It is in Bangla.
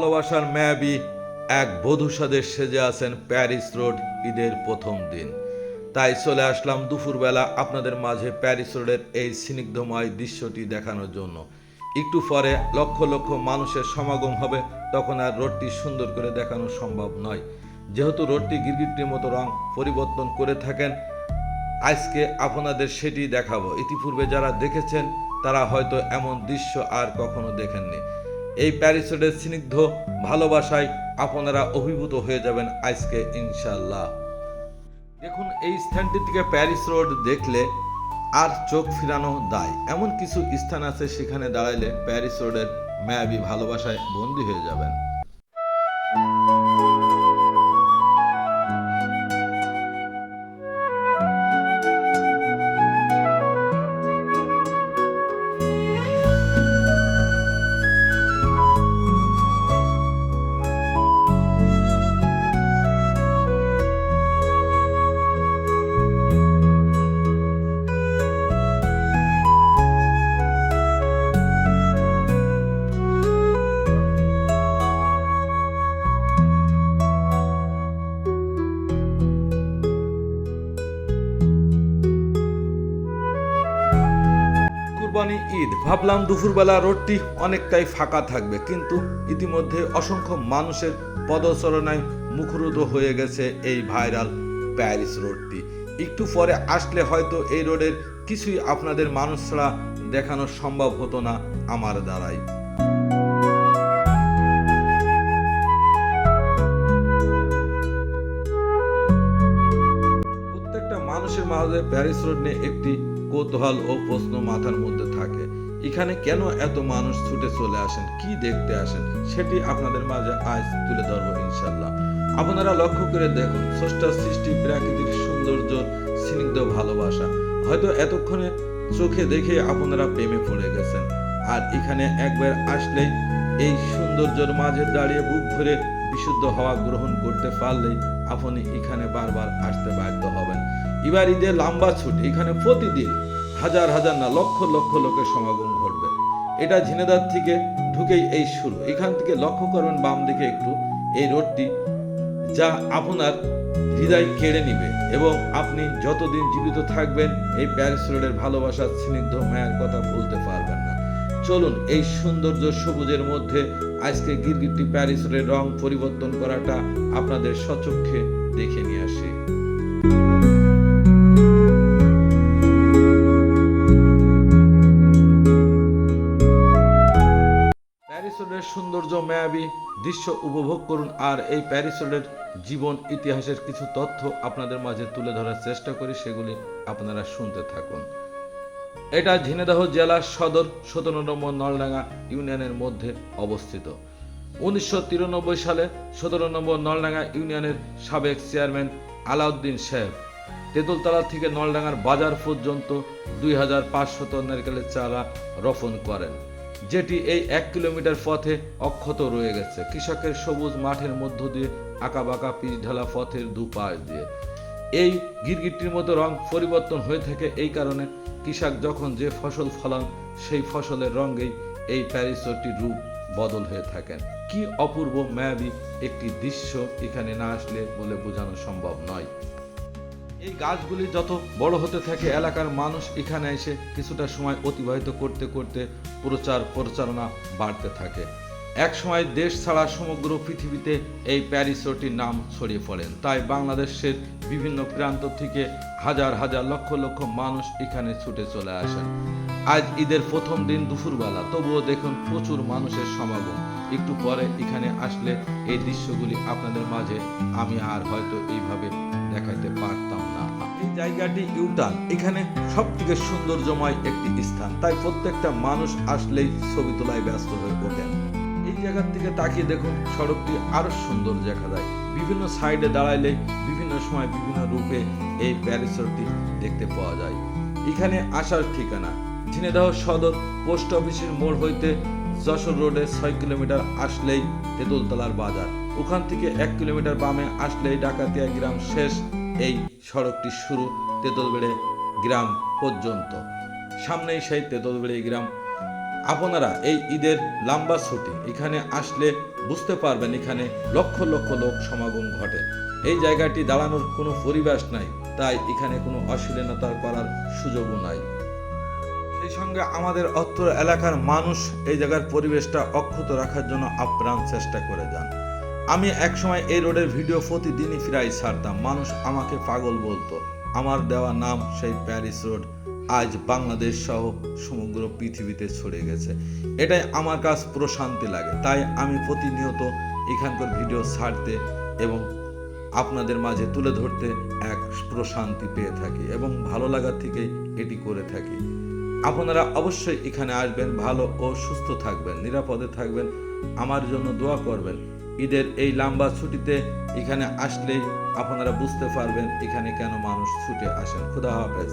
ভালোবাসার ম্যাবি এক বধূ সাদের সেজে আছেন প্যারিস রোড ঈদের প্রথম দিন। তাই চলে আসলাম দুপুরবেলা আপনাদের মাঝে প্যারিস রোডের এই স্নিগ্ধময় দৃশ্যটি দেখানোর জন্য। একটু পরে লক্ষ লক্ষ মানুষের সমাগম হবে, তখন আর রোডটি সুন্দর করে দেখানো সম্ভব নয়। যেহেতু রোডটি গিরগিটির মতো রং পরিবর্তন করে থাকেন, আজকে আপনাদের সেটি দেখাবো। ইতিপূর্বে যারা দেখেছেন, তারা হয়তো এমন দৃশ্য আর কখনো দেখেননি। এই প্যারিস রোডের স্নিগ্ধ ভালোবাসায় আপনারা অভিভূত হয়ে যাবেন আজকে ইনশাল্লাহ দেখুন, এই স্থানটি থেকে প্যারিস রোড দেখলে আর চোখ ফিরানো দায়। এমন কিছু স্থান আছে সেখানে দাঁড়াইলে প্যারিস রোডের মায়াবী ভালোবাসায় বন্দী হয়ে যাবেন। কুরবানি ঈদ। ভাবলাম দুপুরবেলা রোডটি অনেকটাই ফাঁকা থাকবে, কিন্তু ইতিমধ্যে অসংখ্য মানুষের পদচারণায় মুখরুদ্ধ হয়ে গেছে এই ভাইরাল প্যারিস রোডটি। একটু পরে আসলে হয়তো এই রোডের কিছুই আপনাদের মানুষ ছাড়া দেখানো সম্ভব হতো না আমার দ্বারাই। প্রত্যেকটা মানুষের মাঝে প্যারিস রোড নিয়ে একটি কৌতূহল ও প্রশ্ন মাথার মধ্যে থাকে। এখানে কেন এত মানুষ ছুটে চলে আসেন? কি দেখতে আসেন? সেটি আপনাদের মাঝে আজ তুলে ধরবো ইনশাল্লাহ আপনারা লক্ষ্য করে দেখুন স্রষ্টার সৃষ্টি প্রাকৃতিক সৌন্দর্য স্নিগ্ধ ভালোবাসা। হয়তো এতক্ষণে চোখে দেখে আপনারা প্রেমে পড়ে গেছেন। আর এখানে একবার আসলেই এই সৌন্দর্যের মাঝে দাঁড়িয়ে বুক ভরে বিশুদ্ধ হওয়া গ্রহণ করতে পারলেই আপনি এখানে বারবার আসতে বাধ্য হবেন। এবার ঈদের লম্বা ছুটি, এখানে প্রতিদিন হাজার হাজার না, লক্ষ লক্ষ লোকের সমাগম ঘটবে। এটা ঝিনেদার থেকে ঢুকেই এই শুরু। এখান থেকে লক্ষ্য করবেন বাম দিকে একটু, এই রোডটি যা আপনার হৃদয় কেড়ে নিবে এবং আপনি যতদিন জীবিত থাকবেন, এই প্যারিস রোডের ভালোবাসার স্নিগ্ধ মায়ের কথা ভুলতে পারবেন না। চলুন এই সৌন্দর্য সবুজের মধ্যে আজকে গিরগিটি প্যারিস রোডের রং পরিবর্তন করাটা আপনাদের সচক্ষে দেখে নিয়ে আসি সৌন্দর্য মায়াবী দৃশ্য উপভোগ করুন আর এই প্যারিস রোডের জীবন ইতিহাসের কিছু তথ্য আপনাদের মাঝে তুলে ধরার চেষ্টা করি, সেগুলি আপনারা শুনতে থাকুন। এটা ঝিনাইদহ জেলার সদর সতেরো নম্বর নলডাঙ্গা ইউনিয়নের মধ্যে অবস্থিত। উনিশশো তিরানব্বই সালে সতেরো নম্বর নলডাঙ্গা ইউনিয়নের সাবেক চেয়ারম্যান আলাউদ্দিন সাহেব তেঁতুলতলা থেকে নলডাঙ্গার বাজার পর্যন্ত দুই হাজার নারকেলের চারা রোপণ করেন। যেটি এই এক কিলোমিটার পথে অক্ষত রয়ে গেছে। কৃষকের সবুজ মাঠের মধ্য দিয়ে আঁকাবাঁকা পিচ ঢালা পথের দুপাশ দিয়ে। এই গিরগিটির মতো রং পরিবর্তন হয়ে থাকে এই কারণে কৃষক যখন যে ফসল ফলান, সেই ফসলের রঙেই এই প্যারিসটির রূপ বদল হয়ে থাকেন। কি অপূর্ব মায়াবী একটি দৃশ্য এখানে না আসলে বলে বোঝানো সম্ভব নয়। এই গাছগুলি যত বড় হতে থাকে, এলাকার মানুষ এখানে এসে কিছুটা সময় অতিবাহিত করতে করতে প্রচার প্রচারণা বাড়তে থাকে। এক সময় দেশ ছাড়া সমগ্র পৃথিবীতে এই প্যারিসোটির নাম ছড়িয়ে পড়েন তাই বাংলাদেশের বিভিন্ন প্রান্ত থেকে হাজার হাজার লক্ষ লক্ষ মানুষ এখানে ছুটে চলে আসেন। আজ ঈদের প্রথম দিন দুপুরবেলা, তবুও দেখুন প্রচুর মানুষের সমাগম। একটু পরে এখানে আসলে এই দৃশ্যগুলি আপনাদের মাঝে, আমি আর হয়তো এইভাবে দেখাইতে পারতাম না। এই জায়গাটি ইউটার্ন এখানে সব থেকে সৌন্দর্যময় একটি স্থান। তাই প্রত্যেকটা মানুষ আসলেই ছবি তোলায় ব্যস্ত হয়ে ওঠেন। এই জায়গার থেকে তাকিয়ে দেখুন, সড়কটি আরও সুন্দর দেখা যায়। বিভিন্ন সাইডে দাঁড়াইলে বিভিন্ন সময় বিভিন্ন রূপে এই প্যারিসরটি দেখতে পাওয়া যায়। এখানে আসার ঠিকানা ঝিনেদাহ সদর, পোস্ট অফিসের মোড় হইতে যশোর রোডে ছয় কিলোমিটার আসলেই তেঁতুলতলার বাজার। ওখান থেকে এক কিলোমিটার বামে আসলেই ডাকাতিয়া গ্রাম শেষ। এই সড়কটি শুরু তেঁতুলবেড়ে গ্রাম পর্যন্ত। সামনেই সেই তেঁতুলবেড়ে গ্রাম। আপনারা এই ঈদের লম্বা ছুটি এখানে আসলে বুঝতে পারবেন এখানে লক্ষ লক্ষ লোক সমাগম ঘটে। এই জায়গাটি দাঁড়ানোর কোনো পরিবেশ নাই, তাই এখানে কোনো অশ্লীলতা করার সুযোগও নাই। সেই সঙ্গে আমাদের অত্র এলাকার মানুষ এই জায়গার পরিবেশটা অক্ষত রাখার জন্য আপ্রাণ চেষ্টা করে যান। আমি একসময় এই রোডের ভিডিও প্রতিদিনই ফিরাই ছাড়তাম। মানুষ আমাকে পাগল বলতো, আমার দেওয়া নাম সেই প্যারিস রোড, আজ বাংলাদেশ সহ সমগ্র পৃথিবীতে ছড়িয়ে গেছে। এটাই আমার কাছ প্রশান্তি লাগে। তাই আমি প্রতিনিয়ত এখানকার ভিডিও ছাড়তে এবং আপনাদের মাঝে তুলে ধরতে এক প্রশান্তি পেয়ে থাকি এবং ভালো লাগার থেকেই এটি করে থাকি। আপনারা অবশ্যই এখানে আসবেন, ভালো ও সুস্থ থাকবেন, নিরাপদে থাকবেন। আমার জন্য দোয়া করবেন। ঈদের এই লম্বা ছুটিতে এখানে আসলেই আপনারা বুঝতে পারবেন এখানে কেন মানুষ ছুটে আসেন। খুদা হাফেজ।